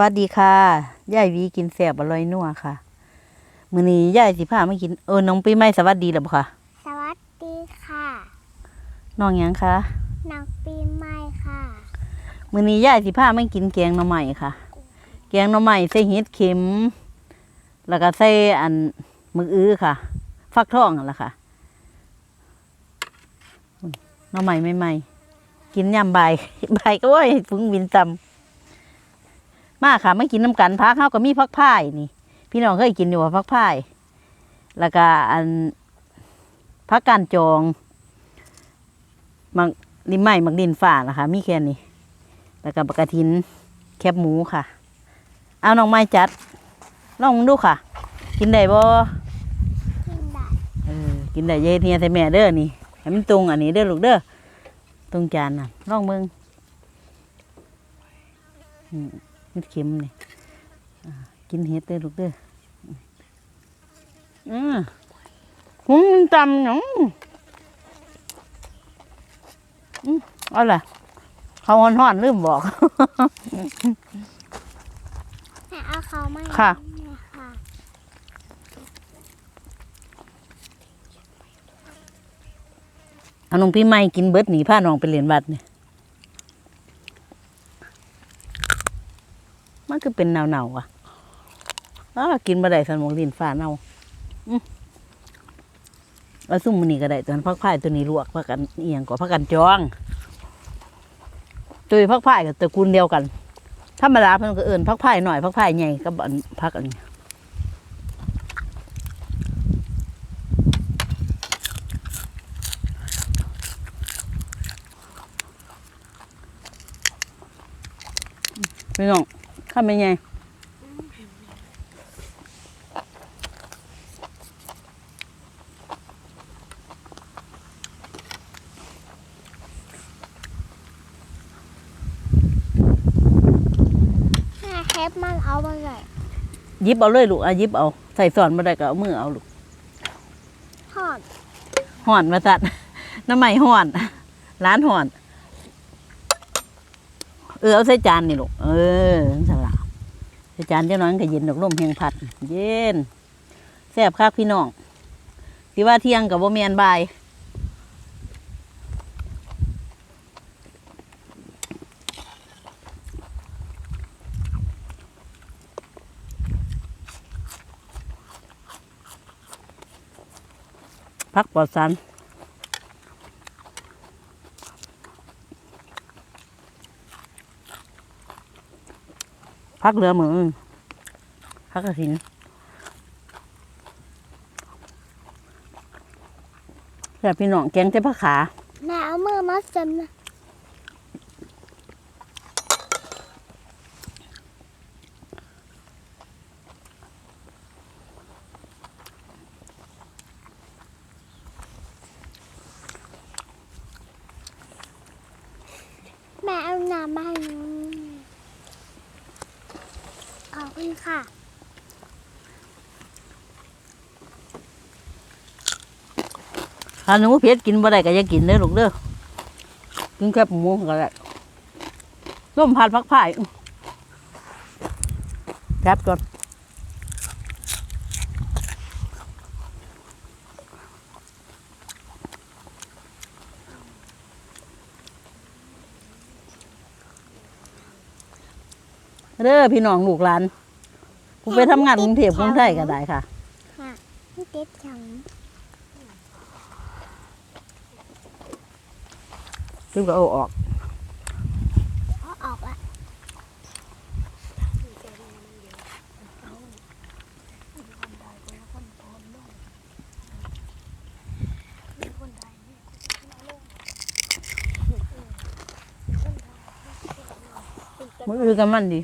วัสดีค่ะยายวีกินแสบอร่อยนัวค่ะ มื้อนี้ยายสิพามากินเออน้องปีใหม่สวัสดีแล้วบ่ค่ะสวัสดีค่ะน้องหยังคะน้องปีใหม่ค่ะมื้อนี้ยายสิพามากินแกงหน่อไม้ค่ะ แกงหน่อไม้ใส่เห็ดเข็ม แล้วก็ใส่อันหมึกอื้อค่ะ ฟักทองนั่นล่ะค่ะอุ้ยหน่อไม้ใหม่ๆกินยามบ่ายบ่ายก็โอ้ยฟุ้งวินตำ มาค่ะไม่กินน้ำกันพักเฮาก็มีพักพายนี่ พี่น้องเคยกินอยู่ว่าพักพายแล้วก็อันพักการจองมักลิมไม้มักดินฝ่านะคะ มีแค่นี้ แล้วก็บักกะทินแคบหมูค่ะ เอาน้องไม้จัดลองดูค่ะ กินได้บ่กินได้เออกินได้เยเทียใส่แม่เด้อนี่ให้มันตรงอันนี้เด้อลูกเด้อตรงจานน่ะลองมึงอืม มันเค็มนี่อ่ากินเฮ็ดเด้อลูกเด้ออืมหุ้มตำหยังอืมเอาล่ะเขาห่อนๆลืมบอกแม่เอาเขามาค่ะเนี่ยค่ะ เอาน้องพี่ใหม่กินเบิดหนีพาน้องไปเรียนวัดเนี่ยมัน คือเป็นเนาๆอะอ้ากินมาได้สันหมองดินฟ้าเน่าอืมเอาซุ่มมันนี่ก็ได้ตอนพักพาตัวนี้ลวกพักกันเอียงกว่าพักกันจองตัวพักพากับตระกูลเดียวกันธรรมดาเพิ่นก็เอิญพักพาหน่อยพักพาใหญ่กับอันพักอันนี้พี่น้อง ข้ามเป็นไงแม่แคปมันเอามาเลยหยิบเอาเลยลูกอะหยิบเอาใส่สอนมาได้ก็เอามือเอาลูกทอดห่อนมาสัตว์น้ำใหม่ห่อนร้านห่อน เออเอาใส่จานนี่ลูกเออสลา ใส่จานเจ้าน้อยมันก็เย็นดอกลมแหงพัด เย็นแซ่บคักพี่น้องที่ว่าเที่ยงกับบ่แมนบายพักปลอดสาร พักเหลือมือพักกระสินแต่พี่น้องแกงเจ้าผักขาแม่เอามือมาจนนะแม่เอาน้ำมาให้หนูขอบ ค่ะ ถ้าหนูเผ็ดกินบ่ได้ก็อย่ากินเด้อลูกเด้อกินแค่หมูก็ได้ร่มพัดพักผ่ายแป๊บก่อนเด้อพี่น้องลูกหลาน ผู้ไปทำงานกรุงเทพกรุงไทยก็ได้ค่ะค่ะพี่เก็บถังซึ่งก็เอาออก เอาออกละมันอือกันมันดี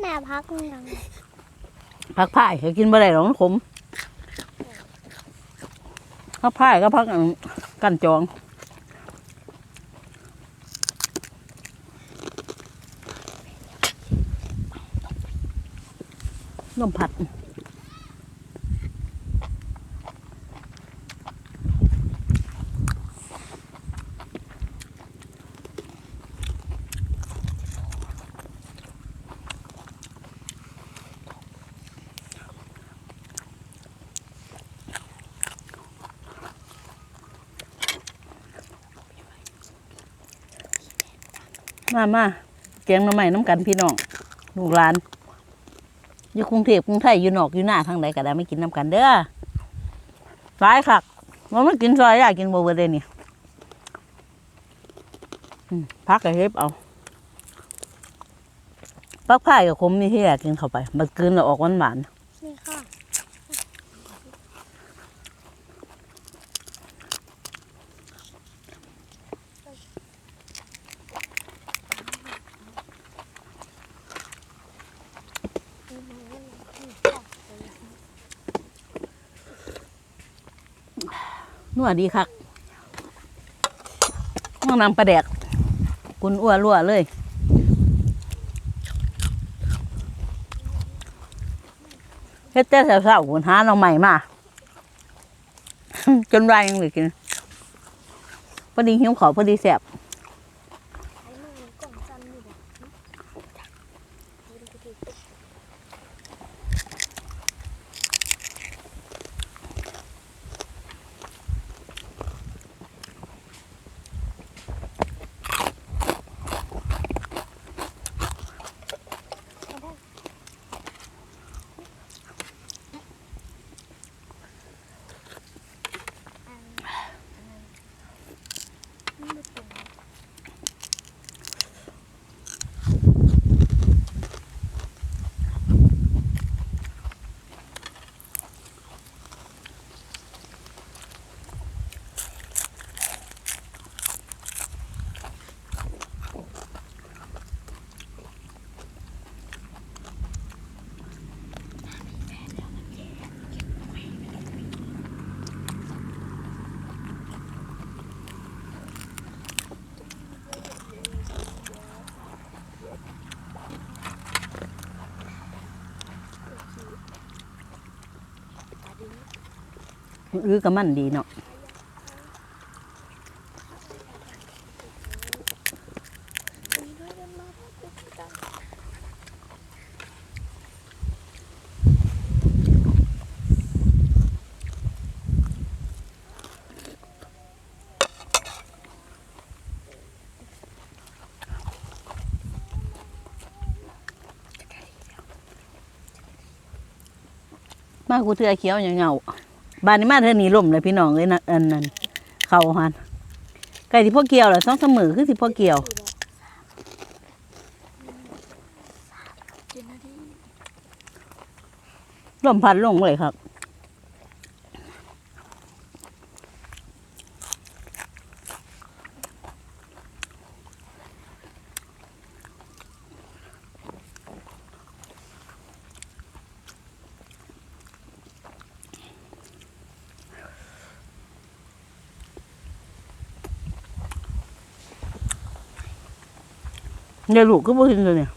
แม่ พักยังพักพ่ายเขากินบ่ได้หรอกมันขมพักพ่ายก็พักอันกันจองลมผัด มามาแกงหน่อไม้น้ำกันพี่น้องลูกหลานอยู่กรุงเทพกรุงไทยอยู่นอกอยู่หน้าทางใดก็ได้ไม่กินน้ำกันเด้อสายคักว่ามันกินซอยอยากกินโบเบิดเลยนี่พักกับเฮ็บเอาปักพากับคมนี่ที่อยากกินเข้าไป มันกลืนแล้วออกหวานหวาน นัวดีคักห้องนำปลาแดกกุนอ้วรั่วเลยเฮ็ดแต่เช้าๆคุณหาเราใหม่มาจนไรยังเหลยกินพอดีหิวขอพอดีแสบ อื้อกับมันดีเนาะมากูเทือเขียวอย่างเงา บ้านนี้มาเธอหนีล่มเลยพี่น้องเลยนะอันนั้นเขาหันไก่ที่พ่อเกี่ยวเหรอสองเสมอคือที่พ่อเกี่ยวล่มพัดลงเลยครับ เดี๋ยวลูกก็บ่เห็นเลยเนี่ย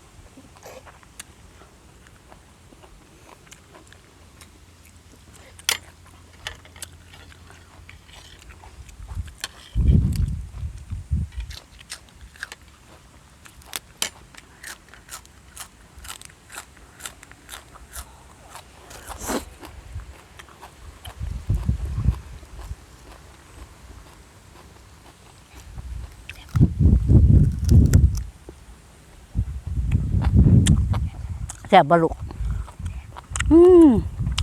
แสบบลุกอืม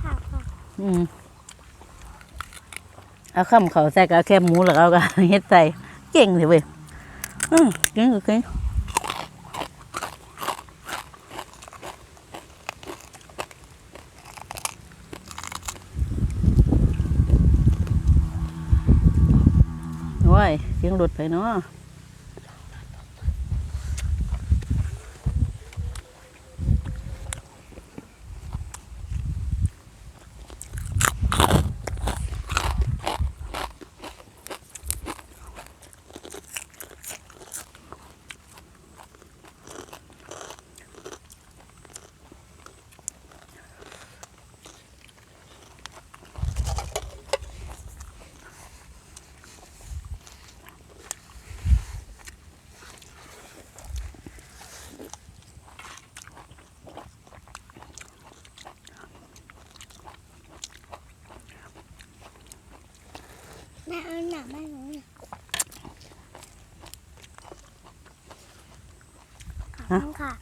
ค่ะค่ะอืมเอาข้ามเขาใส่กับแค่หมูแล้วเอาก็เฮ็ดใส่เก่งเลยเว้ยอืมเก่งก็เก่งโอ้ยเสียงรถไปเนาะ ม่เอาหนักแม่หนูขอบคุณค่ะ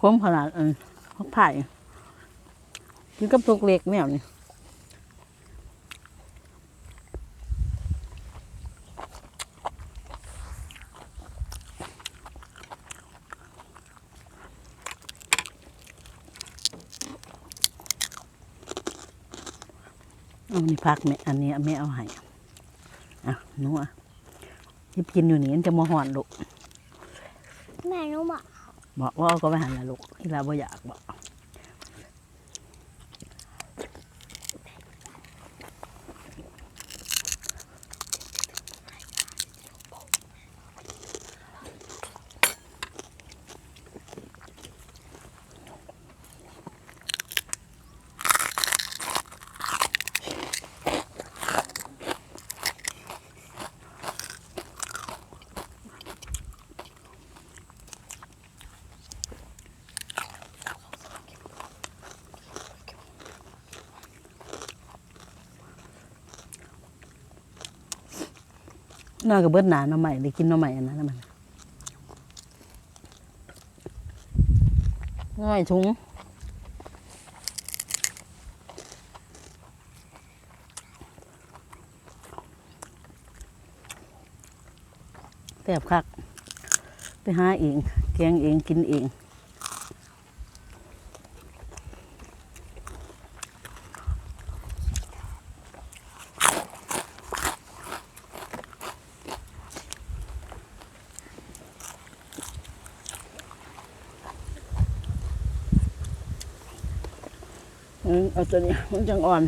คมขนาดอันพักไผ่กินกับตุกเล็กแนวนี่เอานี่พักแม่อันนี้แม่เอาให้อะนูอะยิบกินอยู่นี่จะมาหอนลูกแม่รู้บอก บอกว่าเอาก็ไปหันละลูกที่ลาบ่อยากบอก น่ากับเบิดหนาหน่อใหม่ได้กินหน่อใหม่อันนั้นมันหน่อยถุงแซ่บคัก ไปหาเอง แกงเองกินเอง เอาตัวนี้มันจังอ่อน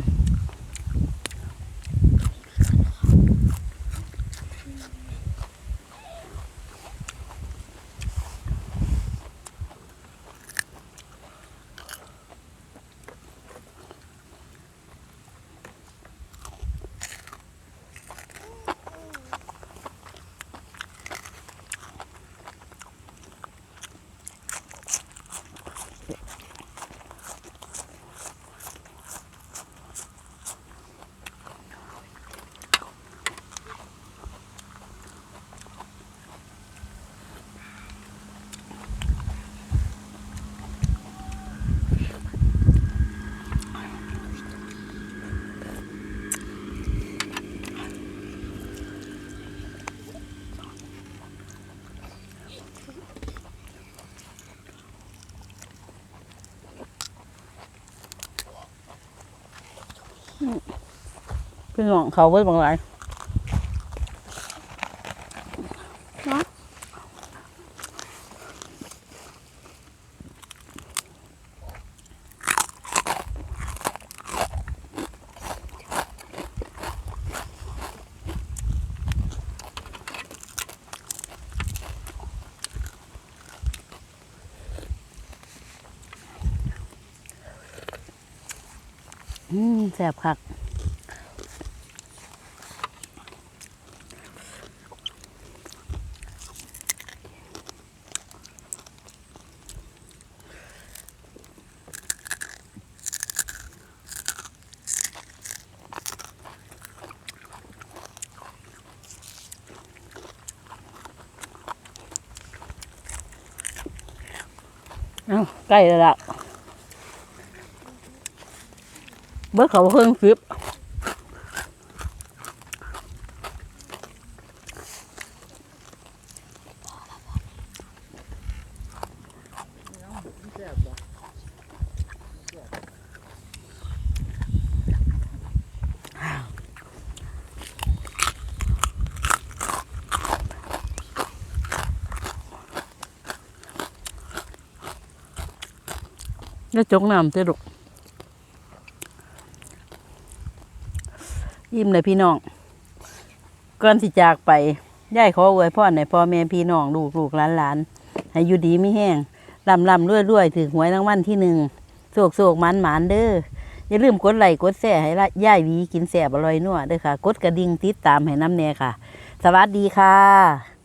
พี่น้องเขาเบิดบางหลาย อืมแซ่บคักเอ้าใกล้แล้วล่ะ เบิดเขาเครื่องฟิบแล้วจกน้ำเต้ลูก ยิ้มเลยพี่น้องก่อนสิจากไปย่ายขออวยพรในพ่อแม่พี่น้องลูกลูกหลานหลานให้อยู่ดีไม่แห้งลำลำรวยรวยถือหวยรางวัลที่หนึ่งโศกโศกมันหมานเด้ออย่าลืมกดไลค์กดแชร์ให้ละย่ายหวีกินแสบอร่อยนัวเด้อค่ะ กดกระดิ่งติดตามให้น้ำแน่ค่ะ สวัสดีค่ะ